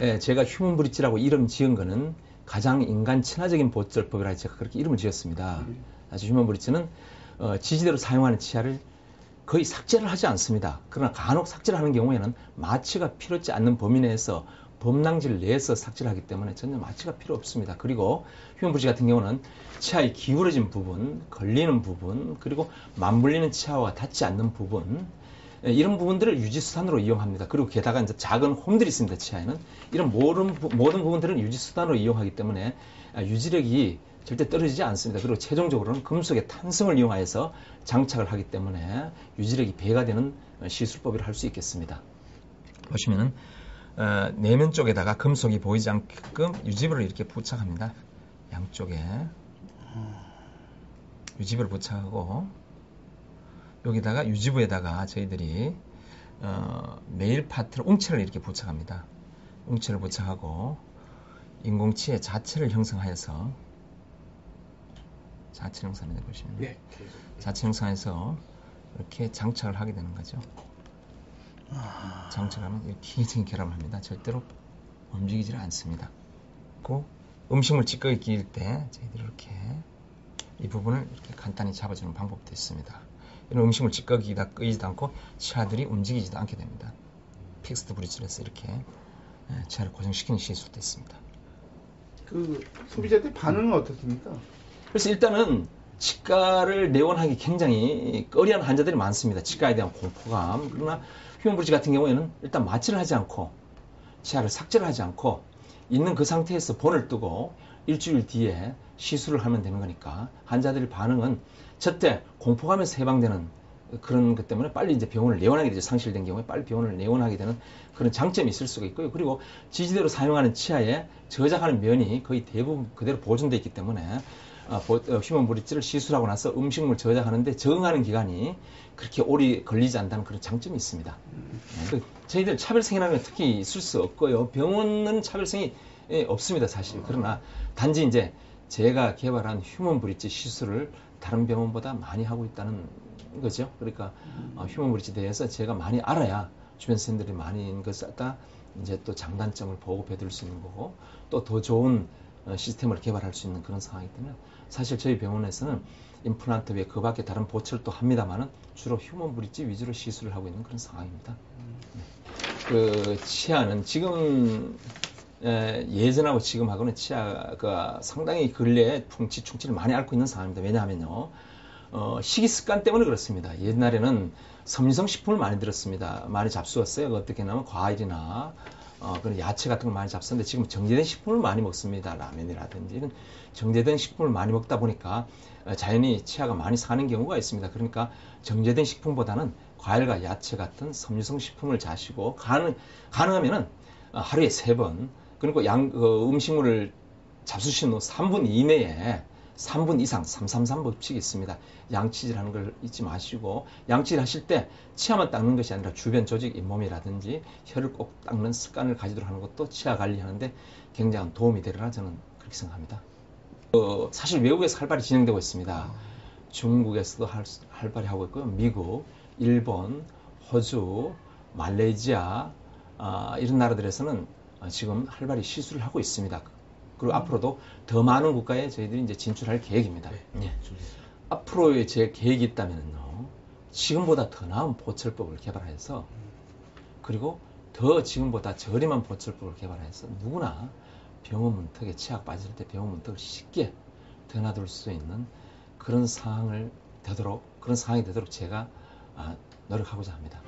예, 제가 휴먼 브릿지라고 이름 지은 거는 가장 인간 친화적인 보철법이라 제가 그렇게 이름을 지었습니다. 사실 휴먼 브릿지는 어, 지지대로 사용하는 치아를 거의 삭제를 하지 않습니다. 그러나 간혹 삭제를 하는 경우에는 마취가 필요치 않는 범위 내에서 범랑지를 내서 삭제를 하기 때문에 전혀 마취가 필요 없습니다. 그리고 브릿지 같은 경우는 치아의 기울어진 부분, 걸리는 부분, 그리고 맞물리는 치아와 닿지 않는 부분, 예, 이런 부분들을 유지수단으로 이용합니다. 그리고 게다가 이제 작은 홈들이 있습니다. 치아에는 이런 모든, 모든 부분들은 유지수단으로 이용하기 때문에 아, 유지력이 절대 떨어지지 않습니다. 그리고 최종적으로는 금속의 탄성을 이용하여서 장착을 하기 때문에 유지력이 배가 되는 시술법이라 할 수 있겠습니다. 보시면은 어, 내면 쪽에다가 금속이 보이지 않게끔 유지부를 이렇게 부착합니다. 양쪽에 유지부를 부착하고 여기다가 유지부에다가 저희들이 어, 메일 파트를 웅체를 이렇게 부착합니다. 웅체를 부착하고 인공치의 자체를 형성하여서 자체 형성을 해보시면 네. 자체 형성해서 이렇게 장착을 하게 되는 거죠. 장착하면 이렇게 기계적인 결함을 합니다. 절대로 움직이질 않습니다. 그 음식물 찌꺼기 끼일 때 저희들이 이렇게 이 부분을 이렇게 간단히 잡아주는 방법도 있습니다. 이런 음식물 찌꺼기가 끄이지도 않고 치아들이 움직이지도 않게 됩니다. 픽스드 브릿지를 해서 이렇게 예, 치아를 고정시키는 시술도 있습니다. 그 소비자들 반응은 어떻습니까? 그래서 일단은 치과를 내원하기 굉장히 꺼려하는 환자들이 많습니다. 치과에 대한 공포감. 그러나 휴먼 브릿지 같은 경우에는 일단 마취를 하지 않고 치아를 삭제를 하지 않고 있는 그 상태에서 본을 뜨고 일주일 뒤에 시술을 하면 되는 거니까 환자들의 반응은 저때 공포감에서 해방되는 그런 것 때문에 빨리 이제 병원을 내원하게 되죠. 상실된 경우에 빨리 병원을 내원하게 되는 그런 장점이 있을 수가 있고요. 그리고 지지대로 사용하는 치아에 저작하는 면이 거의 대부분 그대로 보존되어 있기 때문에 휴먼 브릿지를 시술하고 나서 음식물 저작하는데 적응하는 기간이 그렇게 오래 걸리지 않다는 그런 장점이 있습니다. 네, 그 저희들 차별성이라는 건 특히 있을 수 없고요. 병원은 차별성이 예, 없습니다, 사실. 그러나 단지 이제 제가 개발한 휴먼 브릿지 시술을 다른 병원보다 많이 하고 있다는 거죠. 그러니까 어, 휴먼 브릿지에 대해서 제가 많이 알아야 주변 선생님들이 많이 것을 갖다 이제 또 장단점을 보고해 드릴 수 있는 거고 또 더 좋은 어, 시스템을 개발할 수 있는 그런 상황이기 때문에 사실 저희 병원에서는 임플란트 외에 그 밖에 다른 보철도 합니다만은 주로 휴먼 브릿지 위주로 시술을 하고 있는 그런 상황입니다. 네. 그 치아는 지금 에, 예전하고 지금하고는 치아가 상당히 근래에 풍치, 충치를 많이 앓고 있는 상황입니다. 왜냐하면요. 어, 식이 습관 때문에 그렇습니다. 옛날에는 섬유성 식품을 많이 들었습니다. 많이 잡수었어요. 어떻게 하면 과일이나 어, 그런 야채 같은 걸 많이 잡수는데 지금 정제된 식품을 많이 먹습니다. 라면이라든지 이런 정제된 식품을 많이 먹다 보니까 어, 자연히 치아가 많이 상하는 경우가 있습니다. 그러니까 정제된 식품보다는 과일과 야채 같은 섬유성 식품을 자시고 가능, 가능하면은 어, 하루에 세 번 그리고 양, 어, 음식물을 잡수신 후 3분 이내에 3분 이상 333 법칙이 있습니다. 양치질 하는 걸 잊지 마시고 양치질 하실 때 치아만 닦는 것이 아니라 주변 조직 잇몸이라든지 혀를 꼭 닦는 습관을 가지도록 하는 것도 치아 관리하는데 굉장한 도움이 되리라 저는 그렇게 생각합니다. 어, 사실 외국에서 활발히 진행되고 있습니다. 중국에서도 할, 활발히 하고 있고요. 미국, 일본, 호주, 말레이시아 아, 이런 나라들에서는 어, 지금 활발히 시술을 하고 있습니다. 그리고 앞으로도 더 많은 국가에 저희들이 이제 진출할 계획입니다. 예. 앞으로의 제 계획이 있다면요. 지금보다 더 나은 보철법을 개발해서 그리고 더 지금보다 저렴한 보철법을 개발해서 누구나 병원 문턱에 치아 빠질 때 병원 문턱을 쉽게 드나들 수 있는 그런 상황을 되도록 그런 상황이 되도록 제가 아, 노력하고자 합니다.